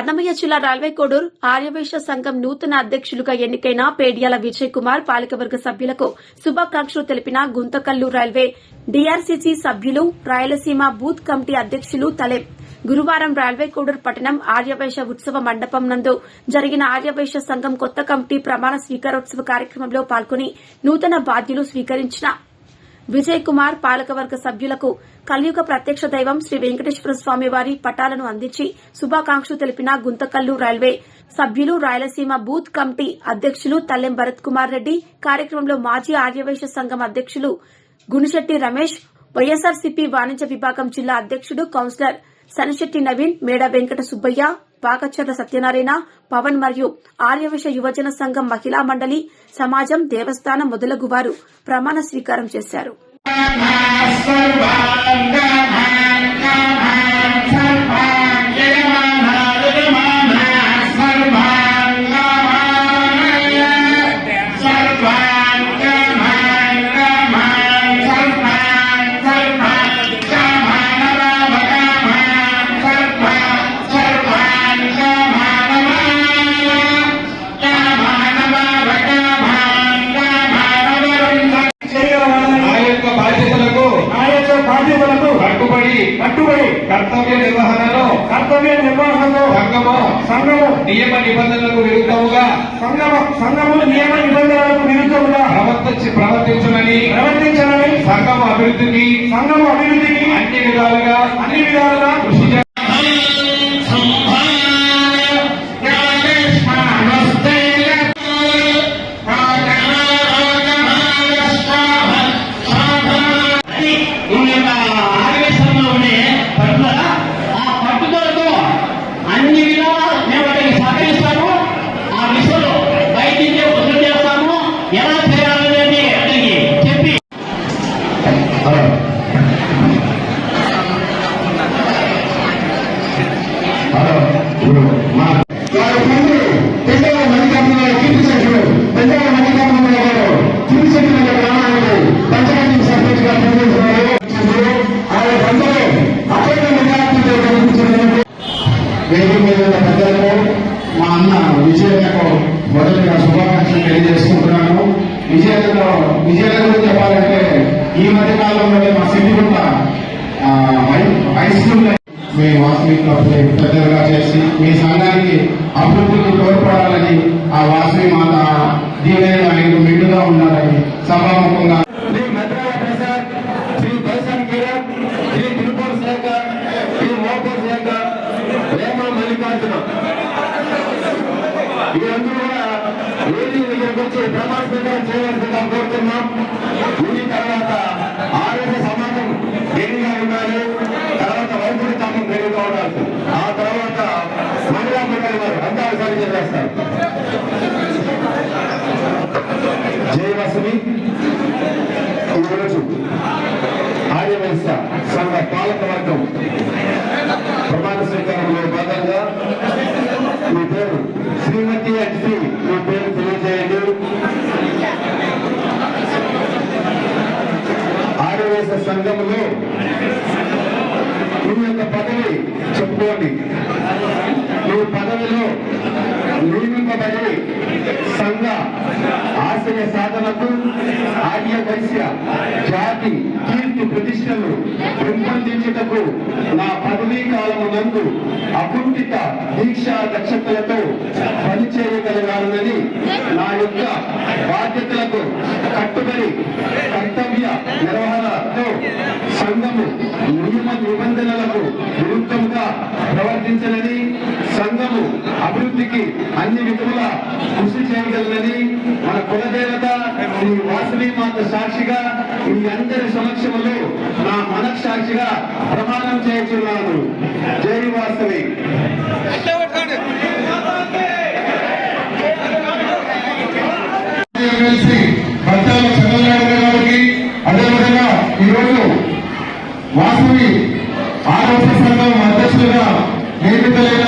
అన్నమయ్య జిల్లా రైల్వే కోడూరు ఆర్యవైశ్య సంఘం నూతన అధ్యక్షులుగా ఎన్నికైన పేడియాల విజయ్ కుమార్ పాలకవర్గ సభ్యులకు శుభాకాంక్షలు తెలిపిన గుంతకల్లు రైల్వే. డీఆర్సీసీ సభ్యులు రాయలసీమ బూత్ కమిటీ అధ్యక్షులు తలెం. గురువారం రైల్వే కోడూర్ పట్టణం ఆర్యవైశ్య ఉత్సవ మండపం నందు జరిగిన ఆర్యవైశ్య సంఘం కొత్త కమిటీ ప్రమాణ స్వీకారోత్సవ కార్యక్రమంలో పాల్గొని నూతన బాధ్యులు స్వీకరించిన విజయ్ కుమార్ పాలకవర్గ సభ్యులకు కలియుగ ప్రత్యక్ష దైవం శ్రీ వెంకటేశ్వర స్వామి వారి పటాలను అందించి శుభాకాంక్షలు తెలిపిన గుంతకల్లు రైల్వే సభ్యులు రాయలసీమ బూత్ కమిటీ అధ్యక్షులు తల్లెం భరత్ కుమార్ రెడ్డి కార్యక్రమంలో మాజీ ఆర్యవైశ్య సంఘం అధ్యక్షులు గునిశెట్టి రమేష్ వైఎస్ఆర్సీపీ వాణిజ్య విభాగం జిల్లా అధ్యక్షుడు కౌన్సిలర్ సనిశెట్టి నవీన్ మేడ వెంకట సుబ్బయ్య వాకచర్ల సత్యనారాయణ పవన్ మరియు ఆర్యవైశ్య యువజన సంఘం మహిళా మండలి సమాజం దేవస్థానం మొదలగు వారు ప్రమాణ స్వీకారం చేశారు. కర్తవ్య నిర్వహణలో సంఘము సంఘము నియమ నిబంధనలకు విరుద్ధముగా సంఘము సంఘము నియమ నిబంధనలకు విరుద్ధంగా ప్రవర్తించి ప్రవర్తించునని ప్రవర్తించాలని సంఘం అభివృద్ధికి సంఘము అభివృద్ధికి అన్ని విధాలుగా అన్ని విధాలుగా విజేతకు మొదటిగా శుభాకాంక్షలు తెలియజేసుకుంటున్నాను. విజయలో విజయాల గురించి చెప్పాలంటే ఈ మధ్య కాలంలోనే మా సిద్ధిగుట్ట హై స్కూల్ మీ వాసవి క్లబ్ పెద్దలుగా చేసి మీ సంఘానికి అభివృద్ధికి తోడ్పడాలని ఆ వాసవి మాత దీవైన మీకు మెండుగా ఉండాలని సభాముఖంగా శ్రీ వీరందరూ కూడా వేదిక దగ్గరకు వచ్చి ప్రమాణ స్వీకారం చేయవలసిందిగా కోరుతున్నాం దీని తర్వాత ఆరోగ్య సమాజం దేనిగా ఉండాలి తర్వాత వైద్యుడి తామం దేనిగా ఉండాలి ఆ తర్వాత మహిళా మండలి వారు అంతా ఒకసారి చేస్తారు జయ వసమి ఈరోజు ఆర్యవైశ్య సంఘ పాలక వర్గం ప్రమాణ స్వీకారంలో శ్రీమతి అక్షి మీ పేరు తెలియజేయండి. ఆడవేశ సంఘములో మీ యొక్క పదవి చెప్పుకోండి. మీ పదవిలో నియమింపబడి సంఘ ఆశయ సాధనకు ఆర్య వైశ్య జాతి కీర్తి ప్రతిష్టలు పెంపొందించుటకు నా పదవీ కాలము నందు అకుంఠిత దీక్షా దక్షతలతో పనిచేయగలగాలని నా యొక్క బాధ్యతలకు కట్టుబడి కర్తవ్య నిర్వహణతో సంఘము నియమ నిబంధనలకు విరుద్ధంగా ప్రవర్తించాలని అభివృద్ధికి అన్ని విధముల కృషి చేయగలనని మన కులదేవత శ్రీ వాసవి మాత సాక్షిగా మీ అందరి సమక్షంలో నా మనస్సాక్షిగా ప్రమాణం చేస్తున్నాను. జై వాసవి. ఎమ్మెల్సీ బత్తాల అదేవిధంగా ఈరోజు వాసవి ఆరోగ్య సంఘం అధ్యక్షులుగా నియమితులైన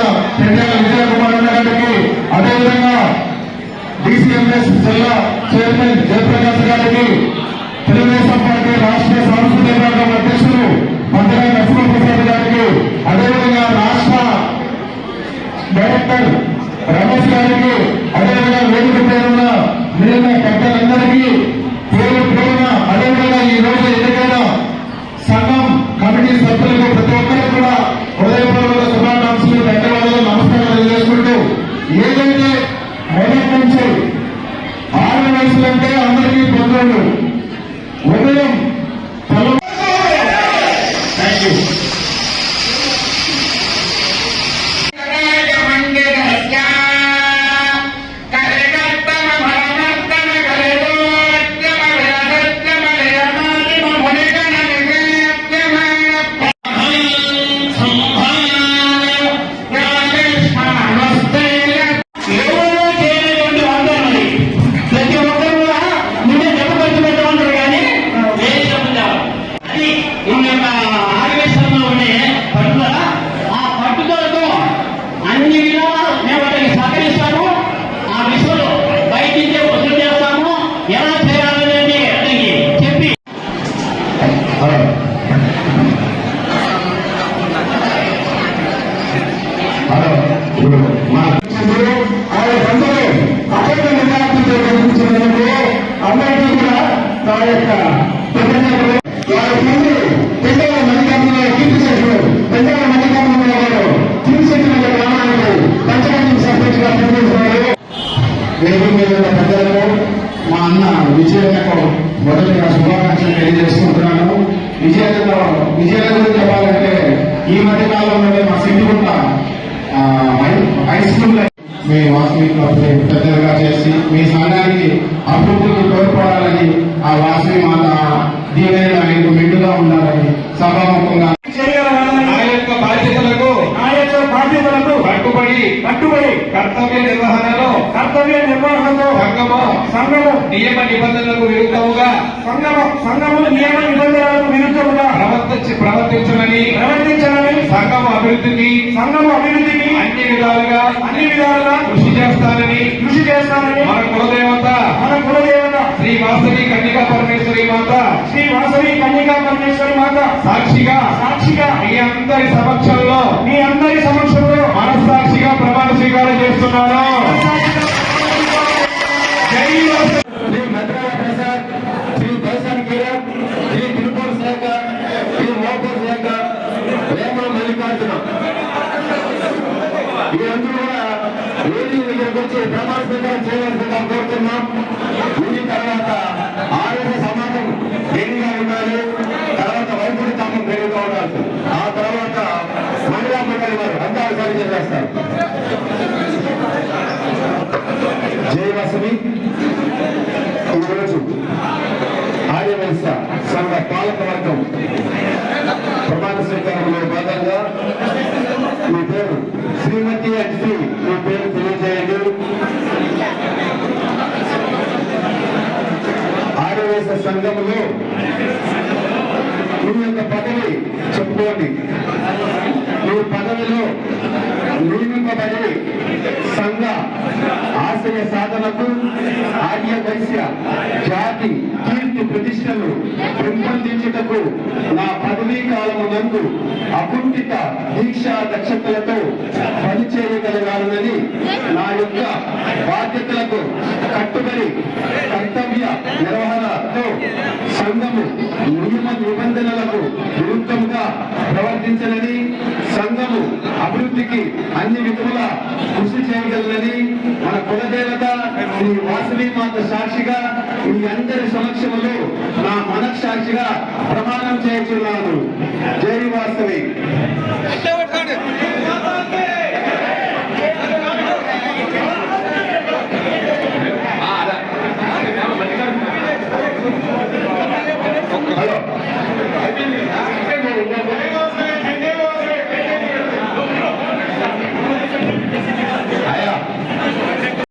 తెలుగుదేశం పార్టీ రాష్ట్ర సాంస్కృతిక విభాగం అధ్యక్షులు మంత్రి నరసింహప్రసాద్ గారికి అదేవిధంగా రాష్ట్ర డైరెక్టర్ రమేష్ గారికి అదేవిధంగా వేదిక పేరున్న మిగిలిన పెద్దలందరికీ పేరు పేరున అదేవిధంగా ఈ రోజు ఎన్నికైన సంఘం కమిటీ సభ్యులకు ప్రతి ఒక్కరికి కూడా హృదయపూర్వక వేదిక మీద ఉన్న పెద్దలకు మా అన్న విజయకు మొదటిగా శుభాకాంక్షలు తెలియజేసుకుంటున్నాను. విజయలో విజయాల గురించి చెప్పాలంటే ఈ మధ్య కాలంలోనే మా సిద్ధిగుట్ట ఆ, హై- హై స్కూల్ మీ వాసవి పెద్దలుగా చేసి మీ సంఘానికి అభివృద్ధికి తోడ్పడాలని ఆ వాసవి మాత దీవెన మీకు మెండుగా ఉండాలని సభాముఖంగా నా యొక్క బాధ్యతలకు ఆ యొక్క బాధ్యతలకు కట్టుబడి కట్టుబడి కర్తవ్య నిర్వహణలో కర్తవ్య నిర్వహణలో సంఘము సంఘము నియమ నిబంధనలకు విరుద్ధముగా సంఘము సంఘము నియమ నిబంధనలకు విరుద్ధముగా ప్రవర్తించి ప్రవర్తించమని ప్రవర్తించాలని సంఘం అభివృద్ధికి సంఘము అభివృద్ధికి అన్ని విధాలుగా అన్ని విధాలుగా కృషి చేస్తానని కృషి చేస్తానని మన కులదేవత మన కులదేవత శ్రీ వాసవి కన్నికా పరమేశ్వరి మాత శ్రీ వాసవి కన్యకా పరమేశ్వరి మాత సాక్షిగా సాక్షిగా మీ అందరి సమక్షంలో మీ అందరి సమక్షంలో మనస్సాక్షిగా ప్రమాణ స్వీకారం చేస్తున్నాను. వీరందరూ కూడా వేది దగ్గరకు వచ్చి ప్రమాణ స్వీకారం చేయవలసిందిగా కోరుతున్నాం. దీని తర్వాత ఆరోగ్య సమాజం రెడీగా ఉండాలి. తర్వాత వైద్యుడి తామం రెడీగా ఉండాలి. ఆ తర్వాత మహిళా మండలి వారు అంతా సరి చేస్తారు. జై వాసవి ఈరోజు ఆర్యవైశ్య సంఘ పాలక వర్గం ప్రమాణ స్వీకారంలో భాగంగా మీ పేరు శ్రీమతి అతిథి మీ పేరు తెలియజేయండి ఆర్యవైశ్య సంఘంలో మీ యొక్క పదవి చెప్పుకోండి. మీ పదవిలో నియమింపబడి సంఘ ఆశయ సాధనకు ఆర్య వైశ్య జాతి కీర్తి ప్రతిష్టలు పెంపొందించుటకు నందు అకుంఠిత దీక్షా దక్షతలతో పనిచేయగలగాలని నా యొక్క బాధ్యతలకు కట్టుబడి కర్తవ్య నిర్వహణతో సంఘము నియమ నిబంధనలకు విరుద్ధంగా ప్రవర్తించదని సంఘము అభివృద్ధికి అన్ని విధముల కృషి చేయగలనని మన కులదేవత శ్రీ వాసవి మాత సాక్షిగా మీ అందరి సమక్షములో నా మనస్సాక్షిగా ప్రమాణం చేస్తున్నాను జై వాసవి.